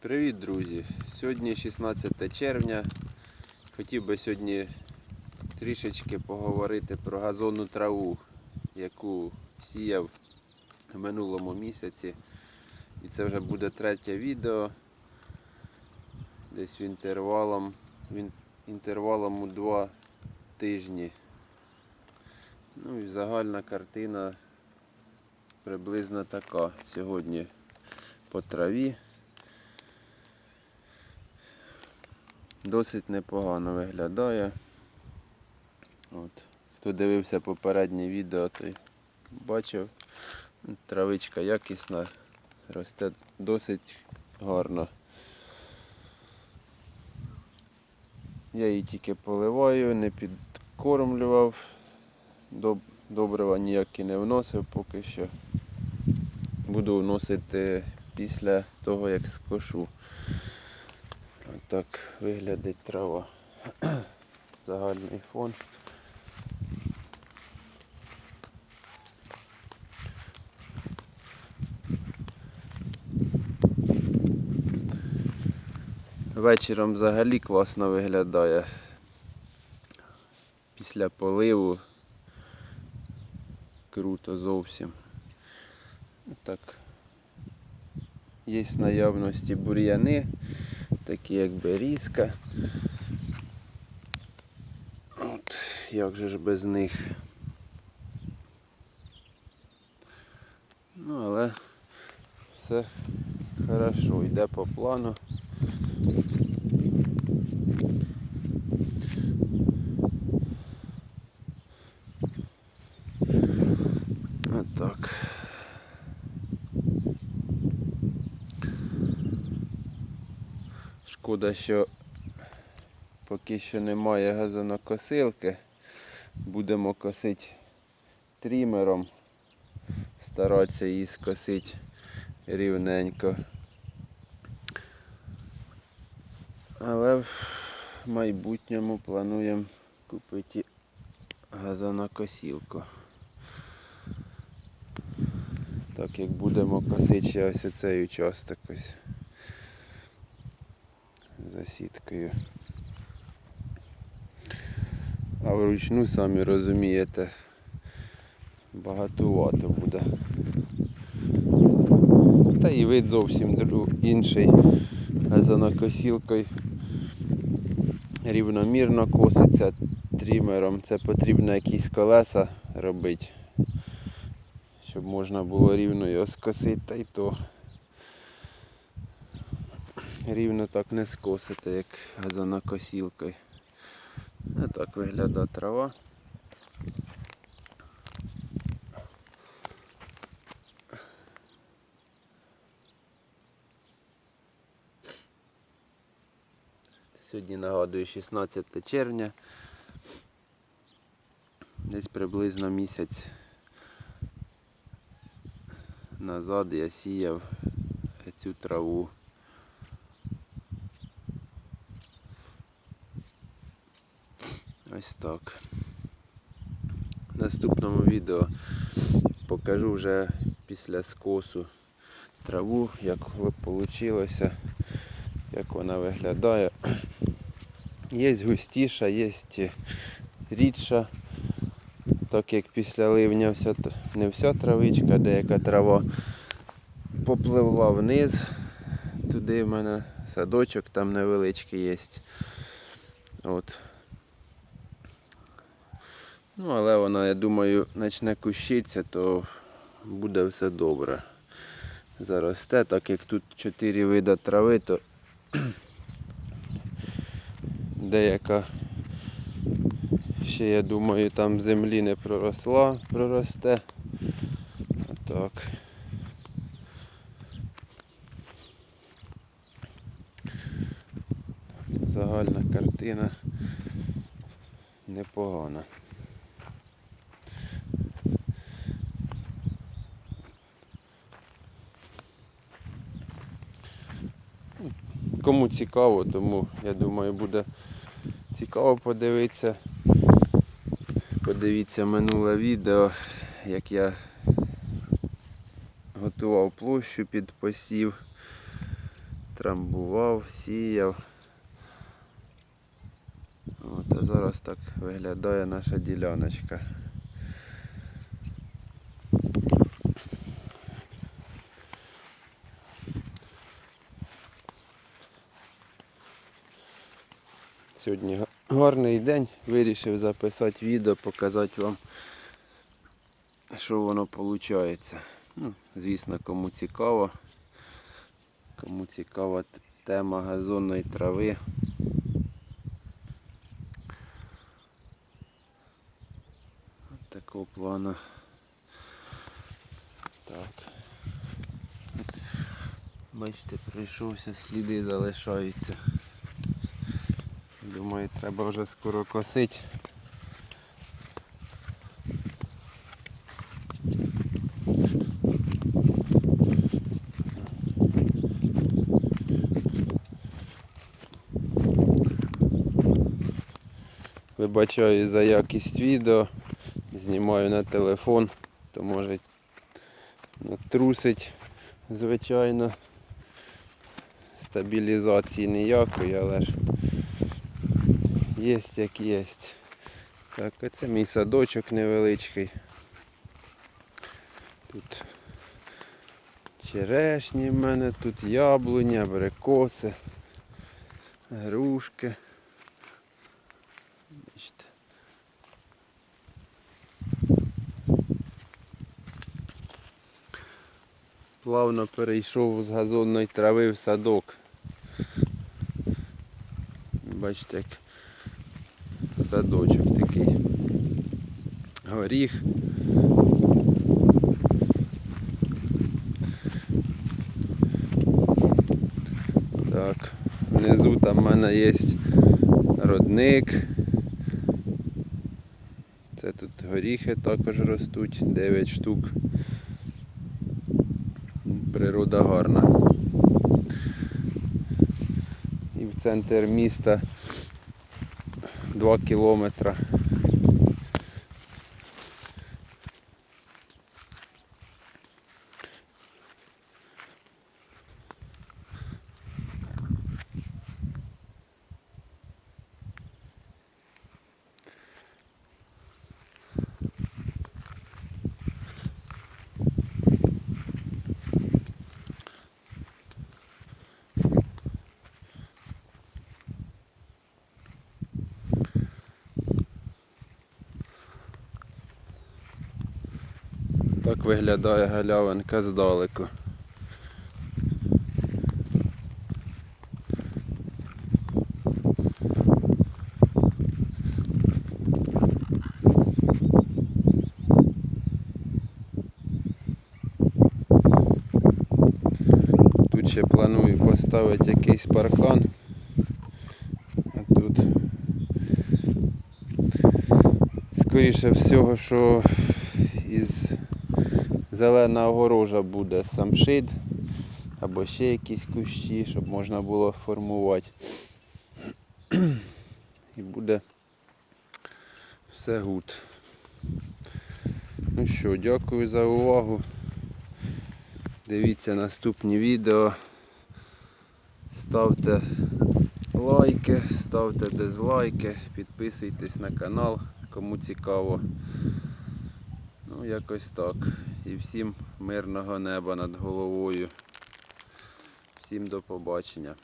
Привіт, друзі! Сьогодні 16 червня. Хотів би сьогодні трішечки поговорити про газонну траву, яку сіяв в минулому місяці. І це вже буде третє відео. Десь в інтервалом, він, інтервалом у два тижні. Ну і загальна картина приблизно така сьогодні по траві. Досить непогано виглядає. От. Хто дивився попереднє відео, той бачив. Травичка якісна, росте досить гарно. Я її тільки поливаю, не підкормлював, добрива ніякі не вносив поки що. Буду вносити після того, як скошу. Так виглядить трава. Загальний фон. Вечором взагалі класно виглядає. Після поливу круто зовсім. Так. Є наявності бур'яни такі як берізка. От, як же ж без них. Ну, але все хорошо, йде по плану. Отак. Шкода, що поки що немає газонокосилки. Будемо косити трімером, старатися її скосити рівненько. Але в майбутньому плануємо купити газонокосілку. Так як будемо косити ще ось оцей участок ось за сіткою. А вручну самі розумієте, багатувато буде. Та і вид зовсім інший. Газонокосілкою рівномірно коситься трімером. Це потрібно якісь колеса робити, щоб можна було рівно його скосити, та й то рівно так не скосити, як газонокосілкою. Так виглядає трава. Сьогодні нагадую 16 червня. Десь приблизно місяць назад я сіяв цю траву. Ось так. В наступному відео покажу вже після скосу траву, як вийшло, як вона виглядає. Є густіша, є рідша, так як після ливня вся, не вся травичка, деяка трава попливла вниз. Туди в мене садочок там невеличкий є. От. Ну, але вона, я думаю, почне кущитися, то буде все добре. Заросте, так як тут чотири види трави, то деяка ще, я думаю, там землі не проросла, проросте. Отак. Загальна картина непогана. Цікаво, тому я думаю буде цікаво подивитися. Подивіться минуле відео, як я готував площу під посів. трамбував, сіяв. От, а зараз так виглядає наша діляночка. Сьогодні гарний день. Вирішив записати відео, показати вам, що воно виходить. Ну, звісно, кому цікаво. Кому цікава тема газонної трави. От такого плану. Так. Бачите, прийшовся, сліди залишаються. Думаю, треба вже скоро косити. Вибачаю за якість відео. Знімаю на телефон, то може натрусить, звичайно. Стабілізації ніякої, але ж є як є. Так, оце мій садочок невеличкий. Тут черешні в мене, тут яблуня, абрикоси, грушки. Бачите. Плавно перейшов з газонної трави в садок. Бачите, як садочок такий. Горіх. Так, внизу там в мене є родник. Це тут горіхи також ростуть, 9 штук. Природа гарна. І в центр міста 2 кілометри. Так виглядає галявинка здалеку. Тут ще планую поставити якийсь паркан. А тут скоріше всього, що зелена огорожа буде самшит або ще якісь кущі, щоб можна було формувати. І буде все гуд. Ну що, дякую за увагу. Дивіться наступні відео. Ставте лайки, ставте дизлайки, підписуйтесь на канал, кому цікаво. Ну, якось так. І всім мирного неба над головою. Всім до побачення.